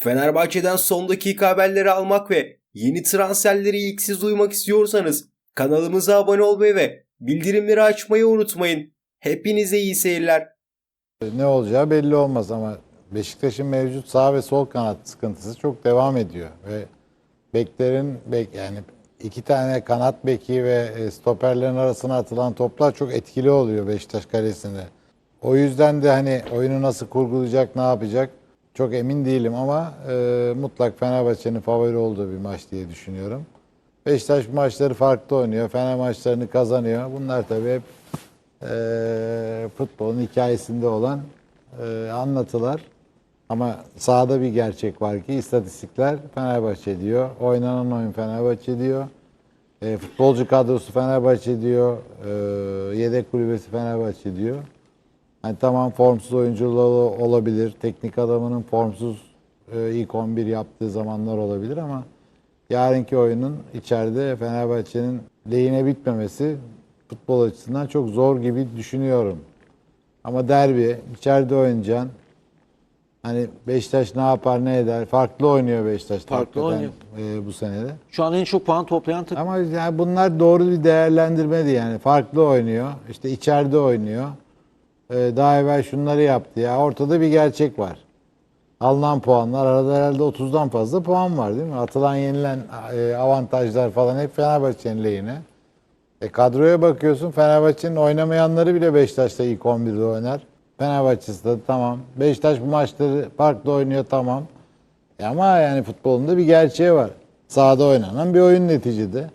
Fenerbahçe'den son dakika haberleri almak ve yeni transferleri ilk siz duymak istiyorsanız kanalımıza abone olmayı ve bildirimleri açmayı unutmayın. Hepinize iyi seyirler. Ne olacağı belli olmaz ama Beşiktaş'ın mevcut sağ ve sol kanat sıkıntısı çok devam ediyor ve beklerin bek yani iki tane kanat beki ve e, stoperlerin arasına atılan toplar çok etkili oluyor Beşiktaş kalesinde. O yüzden de hani oyunu nasıl kurgulayacak, ne yapacak çok emin değilim ama e, mutlak Fenerbahçe'nin favori olduğu bir maç diye düşünüyorum. Beşiktaş maçları farklı oynuyor. Fener maçlarını kazanıyor. Bunlar tabii hep e, futbolun hikayesinde olan e, anlatılar. Ama sahada bir gerçek var ki istatistikler Fenerbahçe diyor. Oynanan oyun Fenerbahçe diyor. E, futbolcu kadrosu Fenerbahçe diyor. E, yedek kulübesi Fenerbahçe diyor. Hani tamam formsuz oyuncular olabilir. Teknik adamının formsuz e, ilk 11 yaptığı zamanlar olabilir ama yarınki oyunun içeride Fenerbahçe'nin lehine bitmemesi futbol açısından çok zor gibi düşünüyorum. Ama derbi, içeride oynayacaksın. Hani Beşiktaş ne yapar ne eder? Farklı oynuyor Beşiktaş Farklı hakikaten, e, bu senede. Şu an en çok puan toplayan takım. Ama yani bunlar doğru bir değerlendirme değil yani. Farklı oynuyor. İşte içeride oynuyor. Ee, daha evvel şunları yaptı ya. Ortada bir gerçek var. Alınan puanlar arada herhalde 30'dan fazla puan var değil mi? Atılan yenilen e, avantajlar falan hep Fenerbahçe'nin lehine. E kadroya bakıyorsun Fenerbahçe'nin oynamayanları bile Beşiktaş'ta ilk 11'de oynar. Fenerbahçe'si de tamam. Beşiktaş bu maçları farklı oynuyor tamam. E ama yani futbolunda bir gerçeği var. Sahada oynanan bir oyun neticede.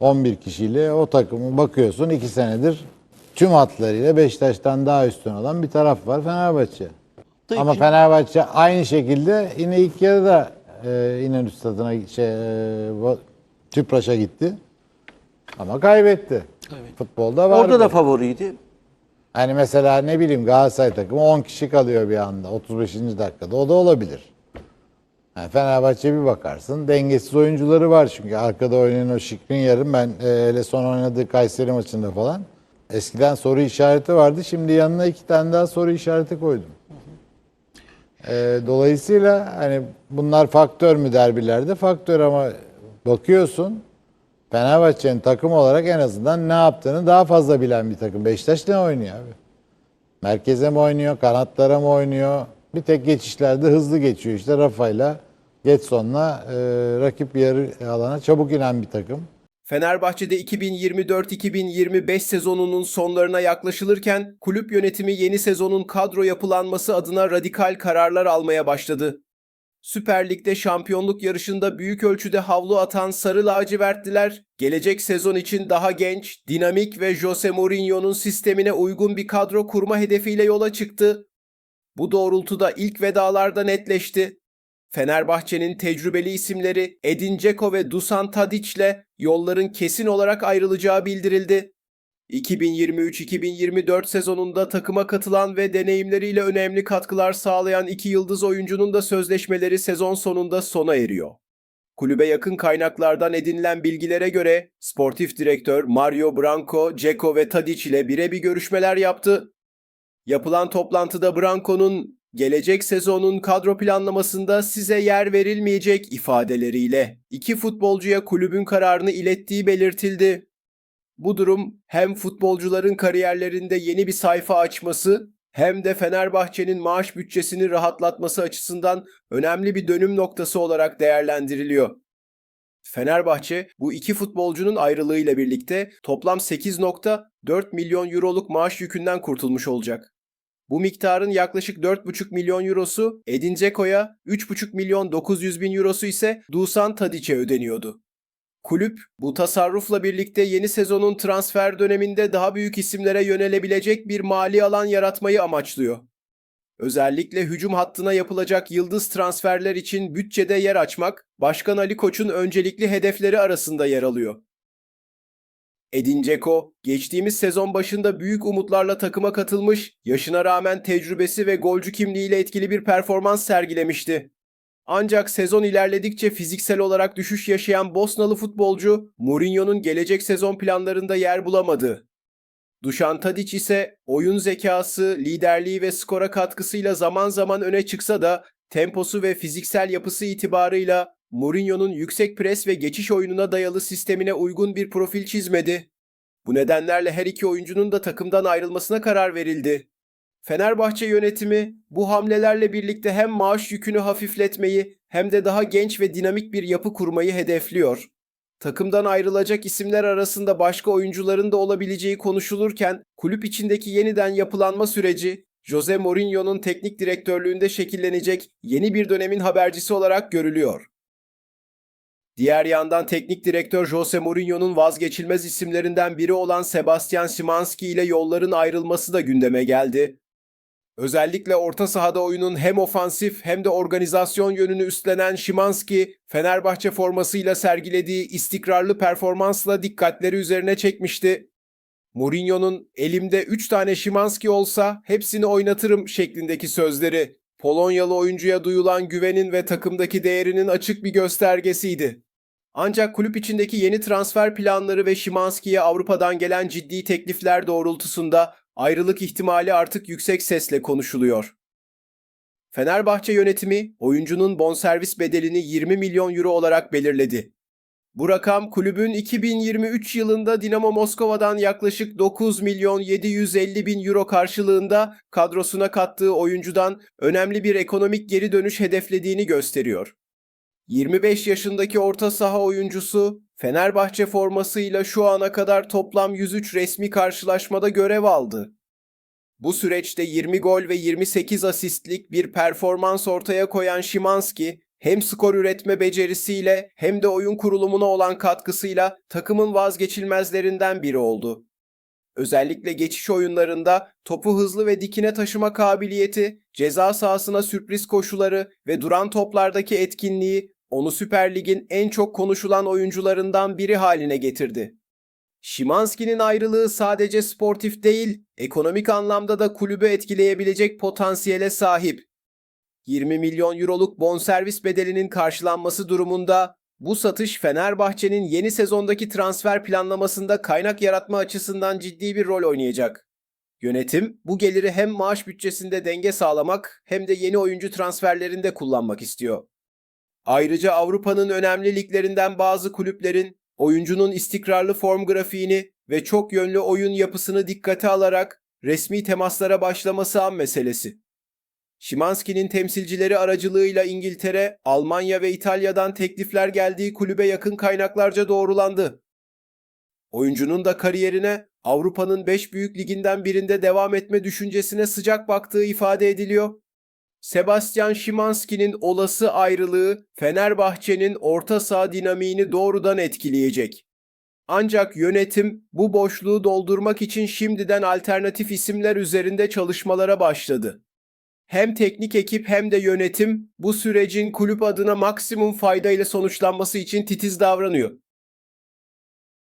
11 kişiyle o takımı bakıyorsun 2 senedir tüm hatlarıyla Beşiktaş'tan daha üstün olan bir taraf var Fenerbahçe. Tabii Ama ki- Fenerbahçe aynı şekilde yine ilk yarıda e, İnönü Stadı'na şey, e, Tüpraş'a gitti. Ama kaybetti. Evet. Futbolda var. Orada da favoriydi. Hani mesela ne bileyim Galatasaray takımı 10 kişi kalıyor bir anda 35. dakikada. O da olabilir. Yani Fenerbahçe bir bakarsın dengesiz oyuncuları var çünkü arkada oynayan o Şikrin yarım ben e, hele son oynadığı Kayseri maçında falan eskiden soru işareti vardı şimdi yanına iki tane daha soru işareti koydum. E, dolayısıyla hani bunlar faktör mü derbilerde faktör ama bakıyorsun Fenerbahçe'nin takım olarak en azından ne yaptığını daha fazla bilen bir takım. Beşiktaş ne oynuyor abi? Merkeze mi oynuyor, kanatlara mı oynuyor? Bir tek geçişlerde hızlı geçiyor işte Rafa'yla Getson'la e, rakip yarı alana çabuk inen bir takım. Fenerbahçe'de 2024-2025 sezonunun sonlarına yaklaşılırken kulüp yönetimi yeni sezonun kadro yapılanması adına radikal kararlar almaya başladı. Süper Lig'de şampiyonluk yarışında büyük ölçüde havlu atan Sarı Lacivertliler, gelecek sezon için daha genç, dinamik ve Jose Mourinho'nun sistemine uygun bir kadro kurma hedefiyle yola çıktı. Bu doğrultuda ilk vedalarda netleşti. Fenerbahçe'nin tecrübeli isimleri Edin Dzeko ve Dusan Tadic'le yolların kesin olarak ayrılacağı bildirildi. 2023-2024 sezonunda takıma katılan ve deneyimleriyle önemli katkılar sağlayan iki yıldız oyuncunun da sözleşmeleri sezon sonunda sona eriyor. Kulübe yakın kaynaklardan edinilen bilgilere göre sportif direktör Mario Branco, Dzeko ve Tadic ile birebir görüşmeler yaptı. Yapılan toplantıda Branco'nun gelecek sezonun kadro planlamasında size yer verilmeyecek ifadeleriyle iki futbolcuya kulübün kararını ilettiği belirtildi. Bu durum hem futbolcuların kariyerlerinde yeni bir sayfa açması hem de Fenerbahçe'nin maaş bütçesini rahatlatması açısından önemli bir dönüm noktası olarak değerlendiriliyor. Fenerbahçe bu iki futbolcunun ayrılığıyla birlikte toplam 8.4 milyon euroluk maaş yükünden kurtulmuş olacak. Bu miktarın yaklaşık 4,5 milyon eurosu Edin Dzeko'ya, 3,5 milyon 900 bin eurosu ise Dusan Tadic'e ödeniyordu. Kulüp bu tasarrufla birlikte yeni sezonun transfer döneminde daha büyük isimlere yönelebilecek bir mali alan yaratmayı amaçlıyor. Özellikle hücum hattına yapılacak yıldız transferler için bütçede yer açmak, Başkan Ali Koç'un öncelikli hedefleri arasında yer alıyor. Edin Dzeko, geçtiğimiz sezon başında büyük umutlarla takıma katılmış, yaşına rağmen tecrübesi ve golcü kimliğiyle etkili bir performans sergilemişti. Ancak sezon ilerledikçe fiziksel olarak düşüş yaşayan Bosnalı futbolcu, Mourinho'nun gelecek sezon planlarında yer bulamadı. Dušan Tadić ise oyun zekası, liderliği ve skora katkısıyla zaman zaman öne çıksa da temposu ve fiziksel yapısı itibarıyla Mourinho'nun yüksek pres ve geçiş oyununa dayalı sistemine uygun bir profil çizmedi. Bu nedenlerle her iki oyuncunun da takımdan ayrılmasına karar verildi. Fenerbahçe yönetimi bu hamlelerle birlikte hem maaş yükünü hafifletmeyi hem de daha genç ve dinamik bir yapı kurmayı hedefliyor. Takımdan ayrılacak isimler arasında başka oyuncuların da olabileceği konuşulurken kulüp içindeki yeniden yapılanma süreci Jose Mourinho'nun teknik direktörlüğünde şekillenecek yeni bir dönemin habercisi olarak görülüyor. Diğer yandan teknik direktör Jose Mourinho'nun vazgeçilmez isimlerinden biri olan Sebastian Szymanski ile yolların ayrılması da gündeme geldi. Özellikle orta sahada oyunun hem ofansif hem de organizasyon yönünü üstlenen Szymanski, Fenerbahçe formasıyla sergilediği istikrarlı performansla dikkatleri üzerine çekmişti. Mourinho'nun elimde 3 tane Szymanski olsa hepsini oynatırım şeklindeki sözleri Polonyalı oyuncuya duyulan güvenin ve takımdaki değerinin açık bir göstergesiydi. Ancak kulüp içindeki yeni transfer planları ve Szymanski'ye Avrupa'dan gelen ciddi teklifler doğrultusunda ayrılık ihtimali artık yüksek sesle konuşuluyor. Fenerbahçe yönetimi oyuncunun bonservis bedelini 20 milyon euro olarak belirledi. Bu rakam kulübün 2023 yılında Dinamo Moskova'dan yaklaşık 9 milyon 750 bin euro karşılığında kadrosuna kattığı oyuncudan önemli bir ekonomik geri dönüş hedeflediğini gösteriyor. 25 yaşındaki orta saha oyuncusu Fenerbahçe formasıyla şu ana kadar toplam 103 resmi karşılaşmada görev aldı. Bu süreçte 20 gol ve 28 asistlik bir performans ortaya koyan Szymanski, hem skor üretme becerisiyle hem de oyun kurulumuna olan katkısıyla takımın vazgeçilmezlerinden biri oldu. Özellikle geçiş oyunlarında topu hızlı ve dikine taşıma kabiliyeti, ceza sahasına sürpriz koşuları ve duran toplardaki etkinliği onu Süper Lig'in en çok konuşulan oyuncularından biri haline getirdi. Şimanski'nin ayrılığı sadece sportif değil, ekonomik anlamda da kulübü etkileyebilecek potansiyele sahip. 20 milyon euroluk bonservis bedelinin karşılanması durumunda bu satış Fenerbahçe'nin yeni sezondaki transfer planlamasında kaynak yaratma açısından ciddi bir rol oynayacak. Yönetim bu geliri hem maaş bütçesinde denge sağlamak hem de yeni oyuncu transferlerinde kullanmak istiyor. Ayrıca Avrupa'nın önemli liglerinden bazı kulüplerin oyuncunun istikrarlı form grafiğini ve çok yönlü oyun yapısını dikkate alarak resmi temaslara başlaması an meselesi. Şimanski'nin temsilcileri aracılığıyla İngiltere, Almanya ve İtalya'dan teklifler geldiği kulübe yakın kaynaklarca doğrulandı. Oyuncunun da kariyerine Avrupa'nın 5 büyük liginden birinde devam etme düşüncesine sıcak baktığı ifade ediliyor. Sebastian Szymanski'nin olası ayrılığı Fenerbahçe'nin orta saha dinamiğini doğrudan etkileyecek. Ancak yönetim bu boşluğu doldurmak için şimdiden alternatif isimler üzerinde çalışmalara başladı. Hem teknik ekip hem de yönetim bu sürecin kulüp adına maksimum fayda ile sonuçlanması için titiz davranıyor.